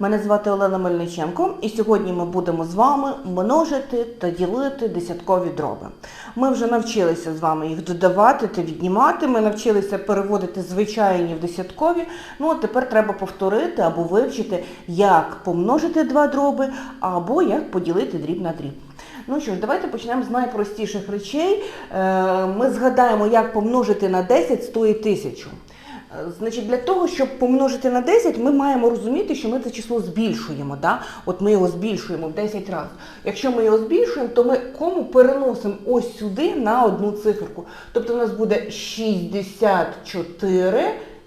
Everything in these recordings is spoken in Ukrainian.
Мене звати Олена Мельниченко, і сьогодні ми будемо з вами множити та ділити десяткові дроби. Ми вже навчилися з вами їх додавати та віднімати. Ми навчилися переводити звичайні в десяткові. Ну а тепер треба повторити або вивчити, як помножити два дроби, або як поділити дріб на дріб. Ну що ж, давайте почнемо з найпростіших речей. Е, Ми згадаємо, як помножити на 10 100 і 1000. Значить, для того, щоб помножити на 10, ми маємо розуміти, що ми це число збільшуємо. Да? От ми його збільшуємо в 10 разів. Якщо ми його збільшуємо, то ми кому переносимо ось сюди на одну циферку. Тобто у нас буде 64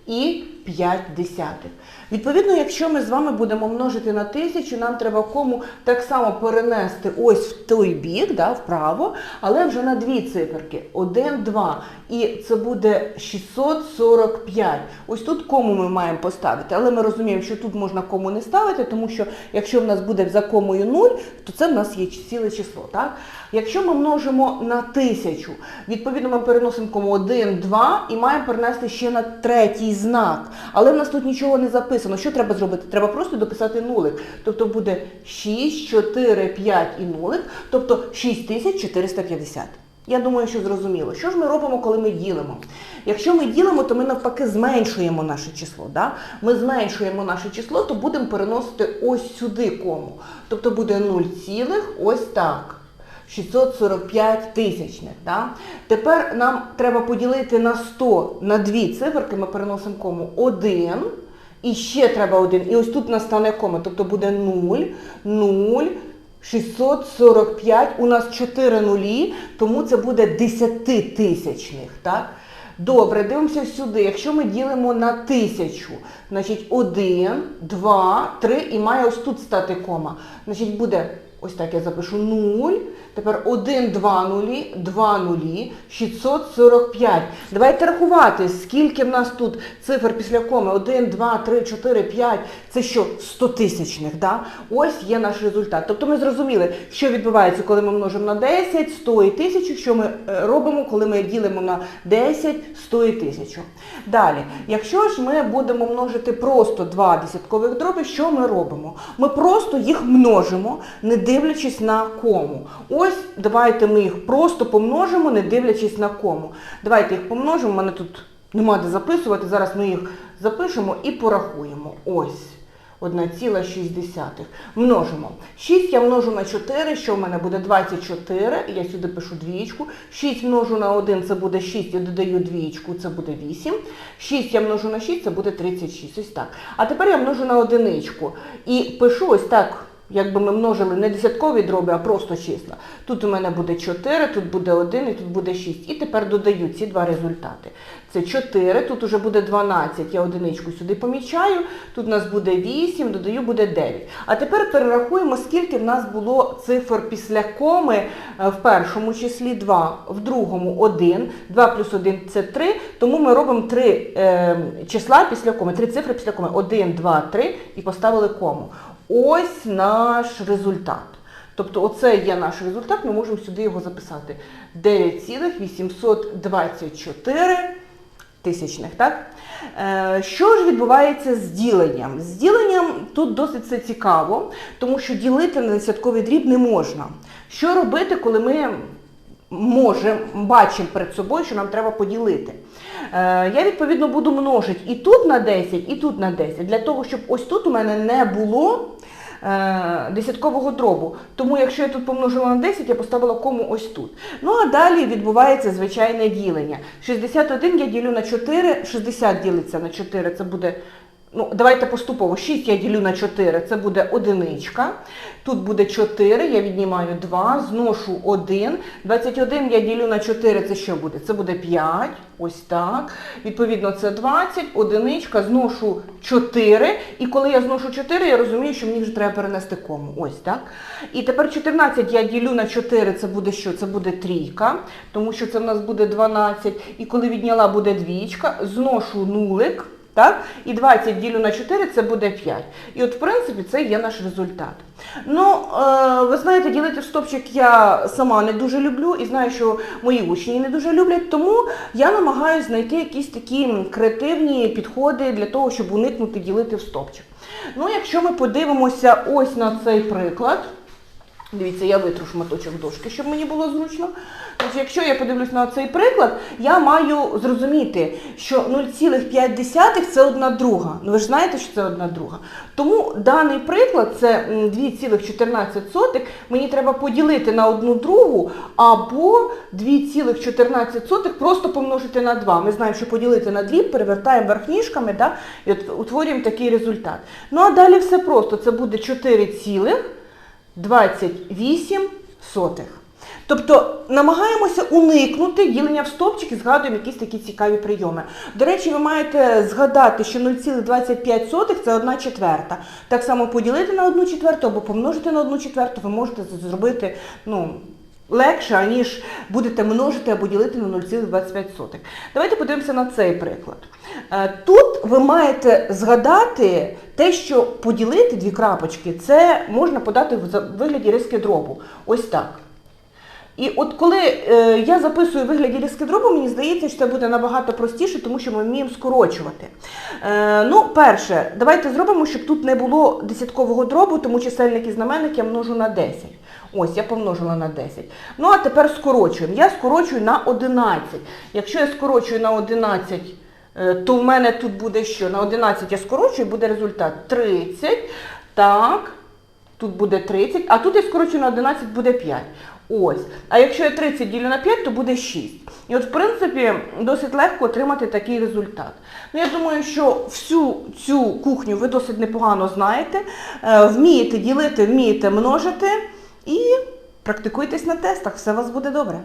і 5 десятих. Відповідно, якщо ми з вами будемо множити на тисячу, нам треба кому так само перенести ось в той бік, да, вправо, але вже на дві циферки. 1, 2. І це буде 645. Ось тут кому ми маємо поставити. Але ми розуміємо, що тут можна кому не ставити, тому що якщо в нас буде за комою 0, то це в нас є ціле число. Так? Якщо ми множимо на тисячу, відповідно ми переносимо кому 1, 2 і маємо перенести ще на третій знак. Але в нас тут нічого не записано. Що треба зробити? Треба просто дописати нулик. Тобто буде 6, 4, 5 і нулик, тобто 6450. Я думаю, що зрозуміло. Що ж ми робимо, коли ми ділимо? Якщо ми ділимо, то ми навпаки зменшуємо наше число. Да? Ми зменшуємо наше число, то будемо переносити ось сюди кому. Тобто буде 0, цілих, ось так. 645 тисячних. Да? Тепер нам треба поділити на 100 на дві циферки, ми переносимо кому 1. І ще треба один. І ось тут настане кома. Тобто буде 0, 0, 645. У нас 4 нулі, тому це буде 10 тисячних. Так? Добре, дивимося сюди. Якщо ми ділимо на тисячу, значить 1, 2, 3 і має ось тут стати кома. Значить буде, ось так я запишу 0, тепер 1, 2 нулі, 2 нулі, 645. Давайте рахувати, скільки в нас тут цифр після коми. 1, 2, 3, 4, 5. Це що? 100 тисячних. Да? Ось є наш результат. Тобто ми зрозуміли, що відбувається, коли ми множимо на 10, 100 і 1000, що ми е, робимо, коли ми ділимо на 10, 100 і 1000. Далі, якщо ж ми будемо множити просто два десяткових дроби, що ми робимо? Ми просто їх множимо, не дивлячись на кому. Ось давайте ми їх просто помножимо, не дивлячись на кому. Давайте їх помножимо, у мене тут нема де записувати, зараз ми їх запишемо і порахуємо. Ось. 1,6. Множимо. 6 я множу на 4, що в мене буде 24, я сюди пишу двічку. 6 множу на 1, це буде 6, я додаю двічку, це буде 8. 6 я множу на 6, це буде 36. Ось так. А тепер я множу на одиничку. І пишу ось так. Якби ми множили не десяткові дроби, а просто числа. Тут у мене буде 4, тут буде 1 і тут буде 6. І тепер додаю ці два результати. Це 4, тут уже буде 12, я одиничку сюди помічаю, тут у нас буде 8, додаю буде 9. А тепер перерахуємо, скільки в нас було цифр після коми е, в першому числі 2, в другому 1, 2 плюс 1 це 3, тому ми робимо 3 е, числа після коми, 3 цифри після коми. 1, 2, 3 і поставили кому. Ось наш результат. Тобто оце є наш результат, ми можемо сюди його записати. 9,824 тисячних. Так? Е, що ж відбувається з діленням? З діленням тут досить це цікаво, тому що ділити на десятковий дріб не можна. Що робити, коли ми можемо, бачимо перед собою, що нам треба поділити? Е, я, відповідно, буду множити і тут на 10, і тут на 10, для того, щоб ось тут у мене не було десяткового дробу. Тому якщо я тут помножила на 10, я поставила кому ось тут. Ну а далі відбувається звичайне ділення. 61 я ділю на 4, 60 ділиться на 4, це буде. Ну, давайте поступово. 6 я ділю на 4, це буде одиничка. Тут буде 4, я віднімаю 2, зношу 1. 21 я ділю на 4, це що буде? Це буде 5, ось так. Відповідно, це 20, одиничка, зношу 4. І коли я зношу 4, я розумію, що мені вже треба перенести кому. Ось так. І тепер 14 я ділю на 4, це буде що? Це буде трійка, тому що це в нас буде 12. І коли відняла буде двічка, зношу нулик. Так? І 20 ділю на 4 це буде 5. І от, в принципі, це є наш результат. Ну, е, ви знаєте, ділити в стопчик я сама не дуже люблю і знаю, що мої учні не дуже люблять, тому я намагаюся знайти якісь такі креативні підходи для того, щоб уникнути ділити в стопчик. Ну, якщо ми подивимося ось на цей приклад. Дивіться, я витру шматочок дошки, щоб мені було зручно. Значить, якщо я подивлюсь на цей приклад, я маю зрозуміти, що 0,5 це одна друга. Ну ви ж знаєте, що це одна друга. Тому даний приклад це 2,14. Мені треба поділити на одну другу або 2,14 просто помножити на 2. Ми знаємо, що поділити на 2, перевертаємо верхніжками да, і от утворюємо такий результат. Ну а далі все просто. Це буде 4 цілих. 28 сотих. Тобто намагаємося уникнути ділення в стопчик і згадуємо якісь такі цікаві прийоми. До речі, ви маєте згадати, що 0,25 це 1 четверта. Так само поділити на 1 четверту або помножити на 1 четверту ви можете зробити ну, легше, аніж будете множити або ділити на 0,25. Давайте подивимося на цей приклад. Е, Тут ви маєте згадати те, що поділити дві крапочки, це можна подати в вигляді риски дробу. Ось так. І от коли е, я записую вигляді різки дробу, мені здається, що це буде набагато простіше, тому що ми вміємо скорочувати. Е, ну, перше, давайте зробимо, щоб тут не було десяткового дробу, тому чисельник і я множу на 10. Ось, я помножила на 10. Ну, а тепер скорочуємо. Я скорочую на 11. Якщо я скорочую на 11, е, то в мене тут буде що? На 11 я скорочую, буде результат 30. Так. Тут буде 30, а тут я скорочу на 11 буде 5. Ось. А якщо я 30 ділю на 5, то буде 6. І от, в принципі, досить легко отримати такий результат. Ну, я думаю, що всю цю кухню ви досить непогано знаєте, е, вмієте ділити, вмієте множити і практикуйтесь на тестах, все у вас буде добре.